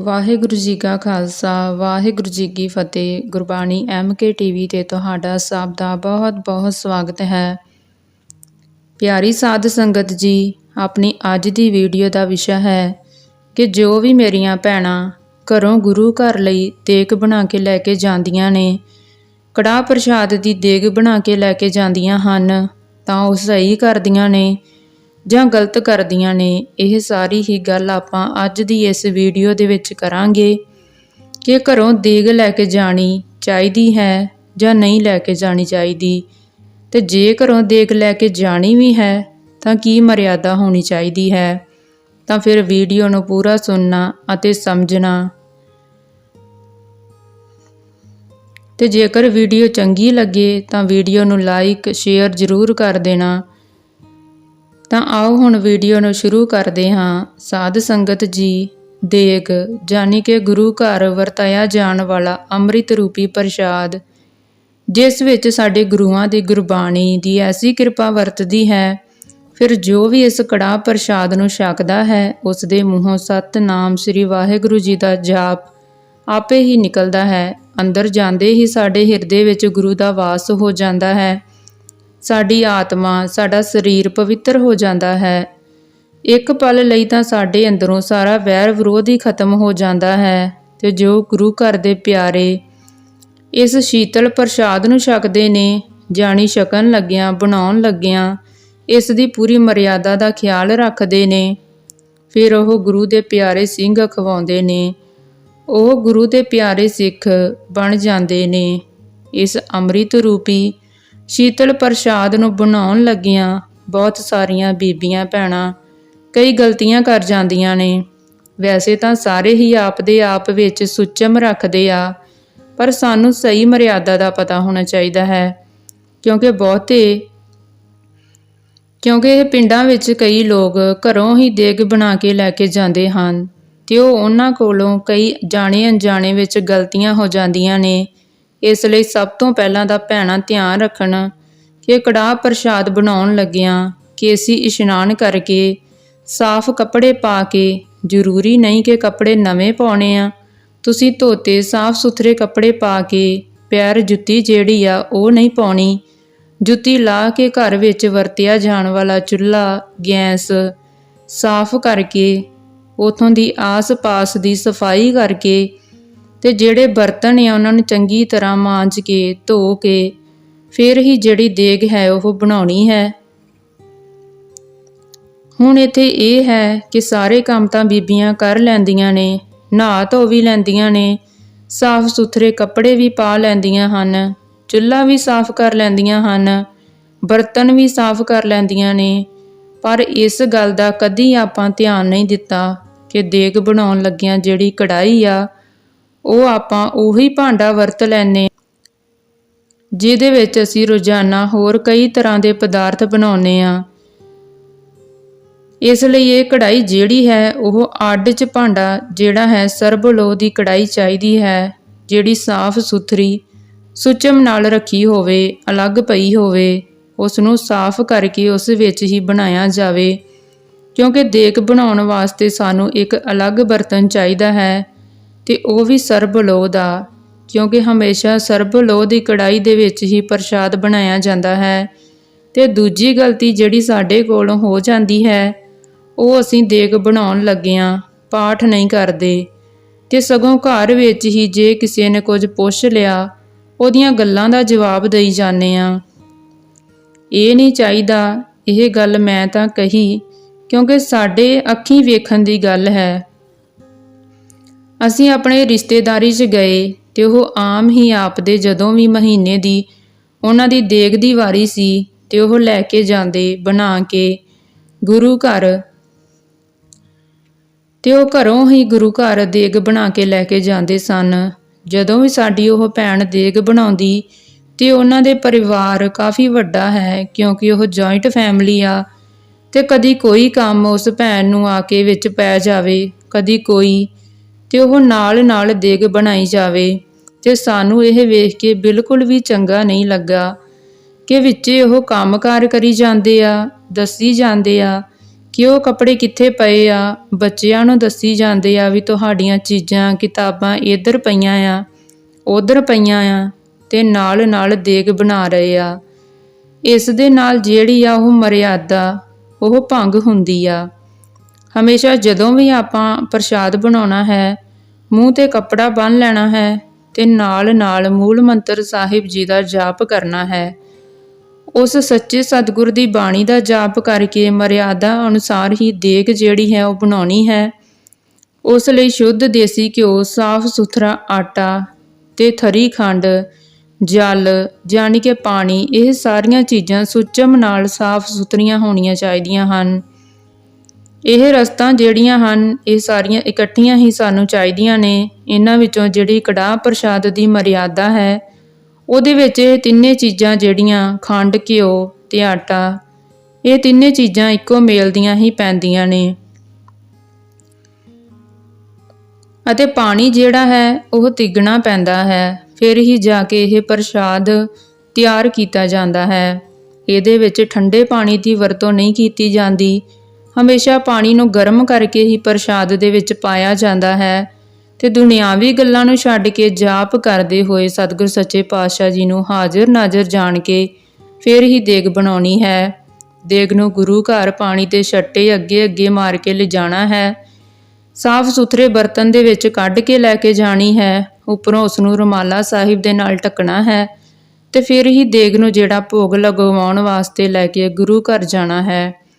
ਵਾਹਿਗੁਰੂ ਜੀ ਕਾ ਖਾਲਸਾ, ਵਾਹਿਗੁਰੂ ਜੀ ਕੀ ਫਤਿਹ। Gurbani M K TV ਤੇ ਤੁਹਾਡਾ ਸਭ ਦਾ ਬਹੁਤ-ਬਹੁਤ ਸਵਾਗਤ ਹੈ। ਪਿਆਰੀ ਸਾਧ ਸੰਗਤ ਜੀ, ਆਪਣੀ ਅੱਜ ਦੀ ਵੀਡੀਓ ਦਾ ਵਿਸ਼ਾ ਹੈ ਕਿ ਜੋ ਵੀ ਮੇਰੀਆਂ ਭੈਣਾਂ ਘਰੋਂ ਗੁਰੂ ਘਰ ਲਈ ਦੇਗ ਬਣਾ ਕੇ ਲੈ ਕੇ ਜਾਂਦੀਆਂ ਨੇ, ਕੜਾਹ ਪ੍ਰਸ਼ਾਦ ਦੀ ਦੇਗ ਬਣਾ ਕੇ ਲੈ ਕੇ ਜਾਂਦੀਆਂ ਹਨ, ਤਾਂ ਉਹ ਸਹੀ ਕਰਦੀਆਂ ਨੇ। ਜਾਂ ਗਲਤ ਕਰਦੀਆਂ ਨੇ, ਇਹ ਸਾਰੀ ਹੀ ਗੱਲ ਆਪਾਂ ਅੱਜ ਦੀ ਇਸ ਵੀਡੀਓ ਦੇ ਵਿੱਚ ਕਰਾਂਗੇ ਕਿ ਘਰੋਂ ਦੇਗ ਲੈ ਕੇ ਜਾਣੀ ਚਾਹੀਦੀ ਹੈ ਜਾਂ ਨਹੀਂ ਲੈ ਕੇ ਜਾਣੀ ਚਾਹੀਦੀ। ਤੇ ਜੇ ਘਰੋਂ ਦੇਗ ਲੈ ਕੇ ਜਾਣੀ ਵੀ ਹੈ, ਤਾਂ ਕੀ ਮਰਿਆਦਾ ਹੋਣੀ ਚਾਹੀਦੀ ਹੈ? ਤਾਂ ਫਿਰ ਵੀਡੀਓ ਨੂੰ ਪੂਰਾ ਸੁਣਨਾ ਅਤੇ ਸਮਝਣਾ। ਤੇ ਜੇਕਰ ਵੀਡੀਓ ਚੰਗੀ ਲੱਗੇ, ਤਾਂ ਵੀਡੀਓ ਨੂੰ ਲਾਈਕ ਸ਼ੇਅਰ ਜ਼ਰੂਰ ਕਰ ਦੇਣਾ। ਤਾਂ ਆਓ ਹੁਣ ਵੀਡੀਓ ਨੂੰ ਸ਼ੁਰੂ ਕਰਦੇ ਹਾਂ। ਸਾਧ ਸੰਗਤ ਜੀ, ਦੇਗ ਜਾਨੀ ਕਿ ਗੁਰੂ ਘਰ ਵਰਤਾਇਆ ਜਾਣ ਵਾਲਾ ਅੰਮ੍ਰਿਤ ਰੂਪੀ ਪ੍ਰਸ਼ਾਦ, ਜਿਸ ਵਿੱਚ ਸਾਡੇ ਗੁਰੂਆਂ ਦੀ ਗੁਰਬਾਣੀ ਦੀ ਐਸੀ ਕਿਰਪਾ ਵਰਤਦੀ ਹੈ, ਫਿਰ ਜੋ ਵੀ ਇਸ ਕੜਾਹ ਪ੍ਰਸ਼ਾਦ ਨੂੰ ਛਕਦਾ ਹੈ, ਉਸ ਦੇ ਮੂੰਹੋਂ ਸਤਨਾਮ ਸ੍ਰੀ ਵਾਹਿਗੁਰੂ ਜੀ ਦਾ ਜਾਪ ਆਪੇ ਹੀ ਨਿਕਲਦਾ ਹੈ। ਅੰਦਰ ਜਾਂਦੇ ਹੀ ਸਾਡੇ ਹਿਰਦੇ ਵਿੱਚ ਗੁਰੂ ਦਾ ਵਾਸ ਹੋ ਜਾਂਦਾ ਹੈ। ਸਾਡੀ ਆਤਮਾ, ਸਾਡਾ ਸਰੀਰ ਪਵਿੱਤਰ ਹੋ ਜਾਂਦਾ ਹੈ। ਇੱਕ ਪਲ ਲਈ ਤਾਂ ਸਾਡੇ ਅੰਦਰੋਂ ਸਾਰਾ ਵੈਰ ਵਿਰੋਧ ਹੀ ਖਤਮ ਹੋ ਜਾਂਦਾ ਹੈ ਤੇ ਜੋ ਗੁਰੂ ਘਰ ਦੇ ਪਿਆਰੇ ਇਸ ਸ਼ੀਤਲ ਪ੍ਰਸ਼ਾਦ ਨੂੰ ਛਕਦੇ ਨੇ, ਜਾਣੀ ਛਕਣ ਲੱਗਿਆਂ, ਬਣਾਉਣ ਲੱਗਿਆਂ, ਇਸ ਦੀ ਪੂਰੀ ਮਰਿਆਦਾ ਦਾ ਖਿਆਲ ਰੱਖਦੇ ਨੇ। ਫਿਰ ਉਹ ਗੁਰੂ ਦੇ ਪਿਆਰੇ ਸਿੰਘ ਖਵਾਉਂਦੇ ਨੇ। ਉਹ ਗੁਰੂ ਦੇ ਪਿਆਰੇ ਸਿੱਖ ਬਣ ਜਾਂਦੇ ਨੇ। ਇਸ ਅੰਮ੍ਰਿਤ ਰੂਪੀ ਸ਼ੀਤਲ ਪ੍ਰਸ਼ਾਦ ਨੂੰ ਬਣਾਉਣ ਲੱਗੀਆਂ ਬਹੁਤ ਸਾਰੀਆਂ ਬੀਬੀਆਂ ਭੈਣਾਂ। ਕਈ ਗਲਤੀਆਂ ਕਰ ਜਾਂਦੀਆਂ ਨੇ। ਵੈਸੇ ਤਾਂ ਸਾਰੇ ਹੀ ਆਪਦੇ ਆਪ ਵਿੱਚ ਸੁਚਮ ਰੱਖਦੇ ਆ, ਪਰ ਸਾਨੂੰ ਸਹੀ ਮਰਿਆਦਾ ਦਾ ਪਤਾ ਹੋਣਾ ਚਾਹੀਦਾ ਹੈ, ਕਿਉਂਕਿ ਬਹੁਤੇ, ਕਿਉਂਕਿ ਇਹ ਪਿੰਡਾਂ ਵਿੱਚ ਕਈ ਲੋਕ ਘਰੋਂ ਹੀ ਦੇਗ ਬਣਾ ਕੇ ਲੈ ਕੇ ਜਾਂਦੇ ਹਨ ਤੇ ਉਹ ਉਹਨਾਂ ਕੋਲੋਂ ਕਈ ਜਾਣੇ ਅਣਜਾਣੇ ਵਿੱਚ ਗਲਤੀਆਂ ਹੋ ਜਾਂਦੀਆਂ ਨੇ। ਇਸ ਲਈ ਸਭ ਤੋਂ ਪਹਿਲਾਂ ਦਾ ਭੈਣਾ ਧਿਆਨ ਰੱਖਣ ਕਿ ਕੜਾਹ ਪ੍ਰਸ਼ਾਦ ਬਣਾਉਣ ਲੱਗਿਆਂ ਅਸੀਂ ਇਸ਼ਨਾਨ ਕਰਕੇ ਸਾਫ਼ ਕੱਪੜੇ ਪਾ ਕੇ, ਜ਼ਰੂਰੀ ਨਹੀਂ ਕਿ ਕੱਪੜੇ ਨਵੇਂ ਪਾਉਣੇ ਆ। ਤੁਸੀਂ ਧੋਤੇ ਸਾਫ਼ ਸੁਥਰੇ ਕੱਪੜੇ ਪਾ ਕੇ, ਪੈਰ ਜੁੱਤੀ ਜਿਹੜੀ ਆ ਉਹ ਨਹੀਂ ਪਾਉਣੀ। ਜੁੱਤੀ ਲਾ ਕੇ ਘਰ ਵਿੱਚ ਵਰਤਿਆ ਜਾਣ ਵਾਲਾ ਚੁੱਲ੍ਹਾ, ਗੈਸ ਸਾਫ਼ ਕਰਕੇ, ਉਥੋਂ ਦੀ ਆਸ-ਪਾਸ ਦੀ ਸਫ਼ਾਈ ਕਰਕੇ ਤੇ ਜਿਹੜੇ ਬਰਤਨ ਆ ਉਹਨਾਂ ਨੂੰ ਚੰਗੀ ਤਰ੍ਹਾਂ ਮਾਂਜ ਕੇ, ਧੋ ਕੇ, ਫਿਰ ਹੀ ਜਿਹੜੀ ਦੇਗ ਹੈ ਉਹ ਬਣਾਉਣੀ ਹੈ। ਹੁਣ ਇੱਥੇ ਇਹ ਹੈ ਕਿ ਸਾਰੇ ਕੰਮ ਤਾਂ ਬੀਬੀਆਂ ਕਰ ਲੈਂਦੀਆਂ ਨੇ, ਨਹਾ ਧੋ ਵੀ ਲੈਂਦੀਆਂ ਨੇ ਸਾਫ਼ ਸੁਥਰੇ ਕੱਪੜੇ ਵੀ ਪਾ ਲੈਂਦੀਆਂ ਹਨ, ਚੁੱਲ੍ਹਾ ਵੀ ਸਾਫ਼ ਕਰ ਲੈਂਦੀਆਂ ਹਨ, ਬਰਤਨ ਵੀ ਸਾਫ਼ ਕਰ ਲੈਂਦੀਆਂ ਨੇ, ਪਰ ਇਸ ਗੱਲ ਦਾ ਕਦੀ ਆਪਾਂ ਧਿਆਨ ਨਹੀਂ ਦਿੱਤਾ ਕਿ ਦੇਗ ਬਣਾਉਣ ਲੱਗਿਆਂ ਜਿਹੜੀ ਕੜਾਈ ਆ ਉਹ ਆਪਾਂ ਉਹੀ ਭਾਂਡਾ ਵਰਤ ਲੈਨੇ ਜਿਹਦੇ ਵਿੱਚ ਅਸੀਂ ਰੋਜ਼ਾਨਾ ਹੋਰ ਕਈ ਤਰ੍ਹਾਂ ਦੇ ਪਦਾਰਥ ਬਣਾਉਨੇ ਆ ਇਸ ਲਈ ਇਹ ਕੜਾਈ ਜਿਹੜੀ ਹੈ, ਉਹ ਅੱਡ ਚ ਭਾਂਡਾ ਜਿਹੜਾ ਹੈ ਸਰਬਲੋ ਦੀ ਕੜਾਈ ਚਾਹੀਦੀ ਹੈ, ਜਿਹੜੀ ਸਾਫ਼ ਸੁਥਰੀ, ਸੁਚਮ ਨਾਲ ਰੱਖੀ ਹੋਵੇ, ਅਲੱਗ ਪਈ ਹੋਵੇ ਉਸ ਨੂੰ ਸਾਫ਼ ਕਰਕੇ ਉਸ ਵਿੱਚ ਹੀ ਬਣਾਇਆ ਜਾਵੇ। ਕਿਉਂਕਿ ਦੇਗ ਬਣਾਉਣ ਵਾਸਤੇ ਸਾਨੂੰ ਇੱਕ ਅਲੱਗ ਬਰਤਨ ਚਾਹੀਦਾ ਹੈ ਤੇ ਉਹ ਵੀ ਸਰਬਲੋ ਦਾ, ਕਿਉਂਕਿ ਹਮੇਸ਼ਾ ਸਰਬਲੋ ਦੀ ਕੜਾਈ ਦੇ ਵਿੱਚ ਹੀ ਪ੍ਰਸ਼ਾਦ ਬਣਾਇਆ ਜਾਂਦਾ ਹੈ। ਤੇ ਦੂਜੀ ਗਲਤੀ ਜਿਹੜੀ ਸਾਡੇ ਕੋਲੋਂ ਹੋ ਜਾਂਦੀ ਹੈ, ਉਹ ਅਸੀਂ ਦੇਗ ਬਣਾਉਣ ਲੱਗਿਆਂ ਪਾਠ ਨਹੀਂ ਕਰਦੇ। ਤੇ ਸਗੋਂ ਘਰ ਵਿੱਚ ਹੀ ਜੇ ਕਿਸੇ ਨੇ ਕੁਝ ਪੁੱਛ ਲਿਆ, ਉਹਦੀਆਂ ਗੱਲਾਂ ਦਾ ਜਵਾਬ ਦੇਈ ਜਾਂਦੇ ਆ ਇਹ ਨਹੀਂ ਚਾਹੀਦਾ, ਇਹ ਗੱਲ ਮੈਂ ਤਾਂ ਕਹੀ, ਕਿਉਂਕਿ ਸਾਡੇ ਅੱਖੀਂ ਵੇਖਣ ਦੀ ਗੱਲ ਹੈ। ਅਸੀਂ ਆਪਣੇ ਰਿਸ਼ਤੇਦਾਰੀ 'ਚ ਗਏ ਤੇ ਉਹ ਆਮ ਹੀ ਆਪਦੇ ਜਦੋਂ ਵੀ ਮਹੀਨੇ ਦੀ ਉਹਨਾਂ ਦੀ ਦੇਗ ਦੀ ਵਾਰੀ ਸੀ ਤੇ ਉਹ ਲੈ ਕੇ ਜਾਂਦੇ ਬਣਾ ਕੇ ਗੁਰੂ ਘਰ। ਤੇ ਉਹ ਘਰੋਂ ਹੀ ਗੁਰੂ ਘਰ ਦੇਗ ਬਣਾ ਕੇ ਲੈ ਕੇ ਜਾਂਦੇ ਸਨ। ਜਦੋਂ ਵੀ ਸਾਡੀ ਉਹ ਭੈਣ ਦੇਗ ਬਣਾਉਂਦੀ ਤੇ ਉਹਨਾਂ ਦੇ ਪਰਿਵਾਰ ਕਾਫੀ ਵੱਡਾ ਹੈ ਕਿਉਂਕਿ ਉਹ ਜੁਆਇੰਟ ਫੈਮਿਲੀ ਆ ਤੇ ਕਦੀ ਕੋਈ ਕੰਮ ਉਸ ਭੈਣ ਨੂੰ ਆ ਕੇ ਵਿੱਚ ਪੈ ਜਾਵੇ, ਕਦੀ ਕੋਈ ਤੇ ਉਹ ਨਾਲ ਨਾਲ ਦੇਗ ਬਣਾਈ ਜਾਵੇ ਤੇ ਸਾਨੂੰ ਇਹ ਵੇਖ ਕੇ ਬਿਲਕੁਲ ਵੀ ਚੰਗਾ ਨਹੀਂ ਲੱਗਾ ਕਿ ਵਿੱਚੇ ਉਹ ਕੰਮਕਾਰ ਕਰੀ ਜਾਂਦੇ ਆ, ਦੱਸੀ ਜਾਂਦੇ ਆ ਕਿ ਉਹ ਕੱਪੜੇ ਕਿੱਥੇ ਪਏ ਆ, ਬੱਚਿਆਂ ਨੂੰ ਦੱਸੀ ਜਾਂਦੇ ਆ ਵੀ ਤੁਹਾਡੀਆਂ ਚੀਜ਼ਾਂ, ਕਿਤਾਬਾਂ ਇੱਧਰ ਪਈਆਂ ਆ, ਉਧਰ ਪਈਆਂ ਆ ਤੇ ਨਾਲ ਨਾਲ ਦੇਗ ਬਣਾ ਰਹੇ ਆ। ਇਸ ਦੇ ਨਾਲ ਜਿਹੜੀ ਆ ਉਹ ਮਰਿਆਦਾ, ਉਹ ਭੰਗ ਹੁੰਦੀ ਆ। ਹਮੇਸ਼ਾ ਜਦੋਂ ਵੀ ਆਪਾਂ ਪ੍ਰਸ਼ਾਦ ਬਣਾਉਣਾ ਹੈ, ਮੂੰਹ ਤੇ ਕੱਪੜਾ ਬੰਨ ਲੈਣਾ ਹੈ ਤੇ ਨਾਲ ਨਾਲ ਮੂਲ ਮੰਤਰ ਸਾਹਿਬ ਜੀ ਦਾ ਜਾਪ ਕਰਨਾ ਹੈ। ਉਸ ਸੱਚੇ ਸਤਿਗੁਰ ਦੀ ਬਾਣੀ ਦਾ ਜਾਪ ਕਰਕੇ ਮਰਿਆਦਾ ਅਨੁਸਾਰ ਹੀ ਦੇਗ ਜਿਹੜੀ ਹੈ ਉਹ ਬਣਾਉਣੀ ਹੈ। ਉਸ ਲਈ ਸ਼ੁੱਧ ਦੇਸੀ ਘਿਓ, ਸਾਫ਼ ਸੁਥਰਾ ਆਟਾ ਤੇ ਥਰੀ ਖੰਡ, ਜਲ ਯਾਨੀ ਕਿ ਪਾਣੀ, ਇਹ ਸਾਰੀਆਂ ਚੀਜ਼ਾਂ ਸੁੱਚਮ ਨਾਲ ਸਾਫ਼ ਸੁਥਰੀਆਂ ਹੋਣੀਆਂ ਚਾਹੀਦੀਆਂ ਹਨ। ਇਹ ਰਸਤਾਂ ਜਿਹੜੀਆਂ ਹਨ, ਇਹ ਸਾਰੀਆਂ ਇਕੱਠੀਆਂ ਹੀ ਸਾਨੂੰ ਚਾਹੀਦੀਆਂ ਨੇ। ਇਹਨਾਂ ਵਿੱਚੋਂ ਜਿਹੜੀ ਕੜਾਹ ਪ੍ਰਸ਼ਾਦ ਦੀ ਮਰਿਆਦਾ ਹੈ, ਉਹਦੇ ਵਿੱਚ ਇਹ ਤਿੰਨੇ ਚੀਜ਼ਾਂ ਜਿਹੜੀਆਂ, ਖੰਡ, ਘਿਓ ਤੇ ਆਟਾ, ਇਹ ਤਿੰਨੇ ਚੀਜ਼ਾਂ ਇੱਕੋ ਮੇਲ ਦੀਆਂ ਹੀ ਪੈਂਦੀਆਂ ਨੇ। ਅਤੇ ਪਾਣੀ ਜਿਹੜਾ ਹੈ, ਉਹ ਤਿੱਗਣਾ ਪੈਂਦਾ ਹੈ। ਫਿਰ ਹੀ ਜਾ ਕੇ ਇਹ ਪ੍ਰਸ਼ਾਦ ਤਿਆਰ ਕੀਤਾ ਜਾਂਦਾ ਹੈ। ਇਹਦੇ ਵਿੱਚ ਠੰਡੇ ਪਾਣੀ ਦੀ ਵਰਤੋਂ ਨਹੀਂ ਕੀਤੀ ਜਾਂਦੀ। ਹਮੇਸ਼ਾ ਪਾਣੀ ਨੂੰ ਗਰਮ ਕਰਕੇ ਹੀ ਪ੍ਰਸ਼ਾਦ ਦੇ ਵਿੱਚ ਪਾਇਆ ਜਾਂਦਾ ਹੈ ਤੇ ਦੁਨਿਆਵੀ ਗੱਲਾਂ ਨੂੰ ਛੱਡ ਕੇ ਜਾਪ ਕਰਦੇ ਹੋਏ ਸਤਿਗੁਰ ਸੱਚੇ ਪਾਤਸ਼ਾਹ ਜੀ ਨੂੰ ਹਾਜ਼ਰ ਨਾਜ਼ਰ ਜਾਣ ਕੇ ਫਿਰ ਹੀ ਦੇਗ ਬਣਾਉਣੀ ਹੈ। ਦੇਗ ਨੂੰ ਗੁਰੂ ਘਰ ਪਾਣੀ ਤੇ ਛੱਟੇ ਅੱਗੇ ਅੱਗੇ ਮਾਰ ਕੇ ਲਿਜਾਣਾ ਹੈ। ਸਾਫ਼ ਸੁਥਰੇ ਬਰਤਨ ਦੇ ਵਿੱਚ ਕੱਢ ਕੇ ਲੈ ਕੇ ਜਾਣੀ ਹੈ। ਉੱਪਰੋਂ ਉਸ ਨੂੰ ਰੁਮਾਲਾ ਸਾਹਿਬ ਦੇ ਨਾਲ ਢੱਕਣਾ ਹੈ ਤੇ ਫਿਰ ਹੀ ਦੇਗ ਨੂੰ ਜਿਹੜਾ ਭੋਗ ਲਗਵਾਉਣ ਵਾਸਤੇ ਲੈ ਕੇ ਗੁਰੂ ਘਰ ਜਾਣਾ ਹੈ।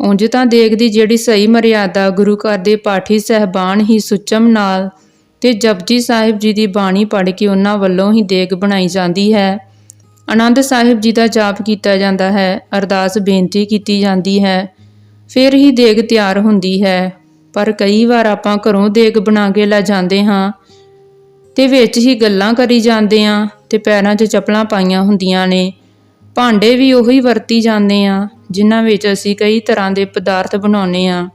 ਉਂਝ ਤਾਂ ਦੇਗ ਦੀ ਜਿਹੜੀ ਸਹੀ ਮਰਿਆਦਾ ਗੁਰੂ ਘਰ ਦੇ ਪਾਠੀ ਸਹਿਬਾਨ ਹੀ ਸੁਚਮ ਨਾਲ ਤੇ ਜਪਜੀ ਸਾਹਿਬ ਜੀ ਦੀ ਬਾਣੀ ਪੜ੍ਹ ਕੇ ਉਹਨਾਂ ਵੱਲੋਂ ਹੀ ਦੇਗ ਬਣਾਈ ਜਾਂਦੀ ਹੈ। ਆਨੰਦ ਸਾਹਿਬ ਜੀ ਦਾ ਜਾਪ ਕੀਤਾ ਜਾਂਦਾ ਹੈ, ਅਰਦਾਸ ਬੇਨਤੀ ਕੀਤੀ ਜਾਂਦੀ ਹੈ, ਫਿਰ ਹੀ ਦੇਗ ਤਿਆਰ ਹੁੰਦੀ ਹੈ। ਪਰ ਕਈ ਵਾਰ ਆਪਾਂ ਘਰੋਂ ਦੇਗ ਬਣਾ ਕੇ ਲੈ ਜਾਂਦੇ ਹਾਂ ਤੇ ਵਿੱਚ ਹੀ ਗੱਲਾਂ ਕਰੀ ਜਾਂਦੇ ਆ ਤੇ ਪੈਰਾਂ 'ਚ ਚੱਪਲਾਂ ਪਾਈਆਂ ਹੁੰਦੀਆਂ ਨੇ। ਭਾਂਡੇ ਵੀ ਉਹੀ ਵਰਤੀ ਜਾਂਦੇ ਆ, ਜਿਨ੍ਹਾਂ ਵਿੱਚ ਅਸੀਂ ਕਈ ਤਰ੍ਹਾਂ ਦੇ ਪਦਾਰਥ ਬਣਾਉਨੇ ਆ।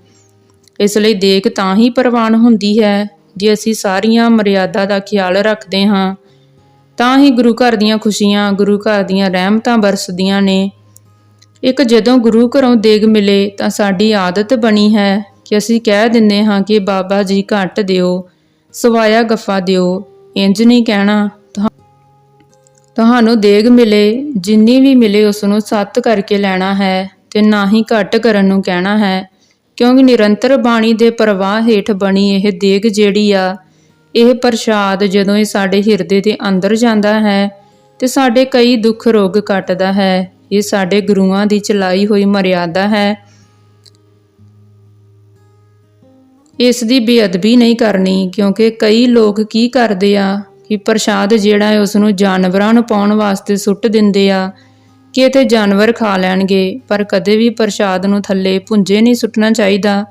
ਇਸ ਲਈ ਦੇਗ ਤਾਂ ਹੀ ਪ੍ਰਵਾਨ ਹੁੰਦੀ ਹੈ, ਜੇ ਅਸੀਂ ਸਾਰੀਆਂ ਮਰਿਆਦਾ ਦਾ ਖਿਆਲ ਰੱਖਦੇ ਹਾਂ। ਤਾਂ ਹੀ ਗੁਰੂ ਘਰ ਦੀਆਂ ਖੁਸ਼ੀਆਂ, ਗੁਰੂ ਘਰ ਦੀਆਂ ਰਹਿਮਤਾਂ ਬਰਸਦੀਆਂ ਨੇ। ਇੱਕ ਜਦੋਂ ਗੁਰੂ ਘਰੋਂ ਦੇਗ ਮਿਲੇ ਤਾਂ ਸਾਡੀ ਆਦਤ ਬਣੀ ਹੈ ਕਿ ਅਸੀਂ ਕਹਿ ਦਿੰਦੇ ਹਾਂ ਕਿ ਬਾਬਾ ਜੀ ਘੱਟ ਦਿਓ, ਸਵਾਇਆ ਗੱਫਾ ਦਿਓ, ਇੰਜ ਨਹੀਂ ਕਹਿਣਾ। ਤੁਹਾ- ਤੁਹਾਨੂੰ ਦੇਗ ਮਿਲੇ, ਜਿੰਨੀ ਵੀ ਮਿਲੇ ਉਸ ਨੂੰ ਸੱਤ ਕਰਕੇ ਲੈਣਾ ਹੈ ਤੇ ਨਾ ਹੀ ਘੱਟ ਕਰਨ ਨੂੰ ਕਹਿਣਾ ਹੈ। ਕਿਉਂਕਿ ਨਿਰੰਤਰ ਬਾਣੀ ਦੇ ਪ੍ਰਵਾਹ ਹੇਠ ਬਣੀ ਇਹ ਦੇਗ ਜਿਹੜੀ ਆ, ਇਹ ਪ੍ਰਸ਼ਾਦ ਜਦੋਂ ਇਹ ਸਾਡੇ ਹਿਰਦੇ ਦੇ ਅੰਦਰ ਜਾਂਦਾ ਹੈ ਤੇ ਸਾਡੇ ਕਈ ਦੁੱਖ ਰੋਗ ਕੱਟਦਾ ਹੈ, ਇਹ ਸਾਡੇ ਗੁਰੂਆਂ ਦੀ ਚਲਾਈ ਹੋਈ ਮਰਿਆਦਾ ਹੈ। ਇਸ ਦੀ ਬੇਅਦਬੀ ਨਹੀਂ ਕਰਨੀ, ਕਿਉਂਕਿ ਕਈ ਲੋਕ ਕੀ ਕਰਦੇ ਆ ਕਿ ਪ੍ਰਸ਼ਾਦ ਜਿਹੜਾ ਹੈ ਉਸ ਨੂੰ ਜਾਨਵਰਾਂ ਨੂੰ ਪਾਉਣ ਵਾਸਤੇ ਸੁੱਟ ਦਿੰਦੇ ਆ, ਕਿ ਇਹ ਤੇ ਜਾਨਵਰ ਖਾ ਲੈਣਗੇ, ਪਰ ਕਦੇ ਵੀ ਪ੍ਰਸ਼ਾਦ ਨੂੰ ਥੱਲੇ ਪੁੰਜੇ ਨਹੀਂ ਸੁੱਟਣਾ ਚਾਹੀਦਾ,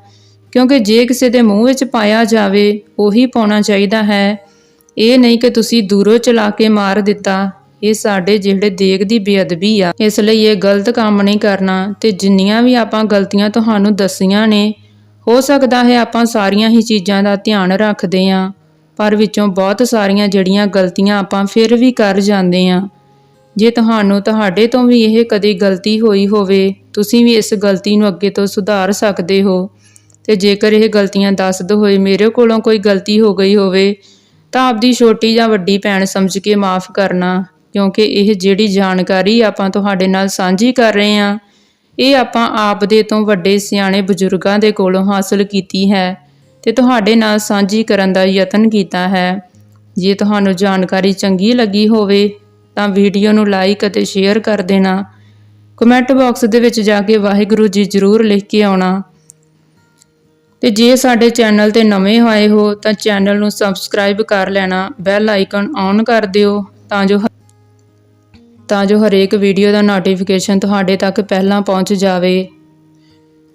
ਕਿਉਂਕਿ ਜੇ ਕਿਸੇ ਦੇ ਮੂੰਹ ਵਿੱਚ ਪਾਇਆ ਜਾਵੇ, ਉਹੀ ਪਾਉਣਾ ਚਾਹੀਦਾ ਹੈ। ਇਹ ਨਹੀਂ ਕਿ ਤੁਸੀਂ ਦੂਰੋਂ ਚਲਾ ਕੇ ਮਾਰ ਦਿੱਤਾ, ਇਹ ਸਾਡੇ ਜਿਹੜੇ ਦੇਗ ਦੀ ਬੇਅਦਬੀ ਆ, ਇਸ ਲਈ ਇਹ ਗਲਤ ਕੰਮ ਨਹੀਂ ਕਰਨਾ, ਤੇ ਜਿੰਨੀਆਂ ਵੀ ਆਪਾਂ ਗਲਤੀਆਂ ਤੁਹਾਨੂੰ ਦੱਸੀਆਂ ਨੇ, ਹੋ ਸਕਦਾ ਹੈ ਆਪਾਂ ਸਾਰੀਆਂ ਹੀ ਚੀਜ਼ਾਂ ਦਾ ਧਿਆਨ ਰੱਖਦੇ ਆਂ। ਪਰ ਵਿੱਚੋਂ ਬਹੁਤ ਸਾਰੀਆਂ ਜਿਹੜੀਆਂ ਗਲਤੀਆਂ ਆਪਾਂ ਫਿਰ ਵੀ ਕਰ ਜਾਂਦੇ ਆਂ ਜੇ ਤੁਹਾਨੂੰ ਤੁਹਾਡੇ ਤੋਂ ਵੀ ਇਹ ਕਦੇ ਗਲਤੀ ਹੋਈ ਹੋਵੇ, ਤੁਸੀਂ ਵੀ ਇਸ ਗਲਤੀ ਨੂੰ ਅੱਗੇ ਤੋਂ ਸੁਧਾਰ ਸਕਦੇ ਹੋ। ਤੇ ਜੇਕਰ ਇਹ ਗਲਤੀਆਂ ਦੱਸਦੇ ਹੋਏ, ਮੇਰੇ ਕੋਲੋਂ ਕੋਈ ਗਲਤੀ ਹੋ ਗਈ ਹੋਵੇ, ਤਾਂ ਆਪਦੀ ਛੋਟੀ ਜਾਂ ਵੱਡੀ ਭੈਣ ਸਮਝ ਕੇ ਮਾਫ ਕਰਨਾ, ਕਿਉਂਕਿ ਇਹ ਜਿਹੜੀ ਜਾਣਕਾਰੀ ਆਪਾਂ ਤੁਹਾਡੇ ਨਾਲ ਸਾਂਝੀ ਕਰ ਰਹੇ ਹਾਂ, ਇਹ ਆਪਾਂ ਆਪ ਦੇ ਤੋਂ ਵੱਡੇ ਸਿਆਣੇ ਬਜ਼ੁਰਗਾਂ ਦੇ ਕੋਲੋਂ ਹਾਸਲ ਕੀਤੀ ਹੈ। ਤੇ ਤੁਹਾਡੇ ਨਾਲ ਸਾਂਝੀ ਕਰਨ ਦਾ ਯਤਨ ਕੀਤਾ ਹੈ। ਜੇ ਤੁਹਾਨੂੰ ਜਾਣਕਾਰੀ ਚੰਗੀ ਲੱਗੀ ਹੋਵੇ, ਤਾਂ ਵੀਡੀਓ ਨੂੰ ਲਾਈਕ ਅਤੇ ਸ਼ੇਅਰ ਕਰ ਦੇਣਾ। ਕਮੈਂਟ ਬਾਕਸ ਦੇ ਵਿੱਚ ਜਾ ਕੇ ਵਾਹਿਗੁਰੂ ਜੀ ਜ਼ਰੂਰ ਲਿਖ ਕੇ ਆਉਣਾ। ਤੇ ਜੇ ਸਾਡੇ ਚੈਨਲ ਤੇ ਨਵੇਂ ਹੋਏ ਹੋ, ਤਾਂ ਚੈਨਲ ਨੂੰ ਸਬਸਕ੍ਰਾਈਬ ਕਰ ਲੈਣਾ ਬੈਲ ਆਈਕਨ ਔਨ ਕਰ ਦਿਓ, ਤਾਂ ਜੋ ਤਾਂ ਜੋ ਹਰੇਕ ਵੀਡੀਓ ਦਾ ਨੋਟੀਫਿਕੇਸ਼ਨ ਤੁਹਾਡੇ ਤੱਕ ਪਹਿਲਾਂ ਪਹੁੰਚ ਜਾਵੇ।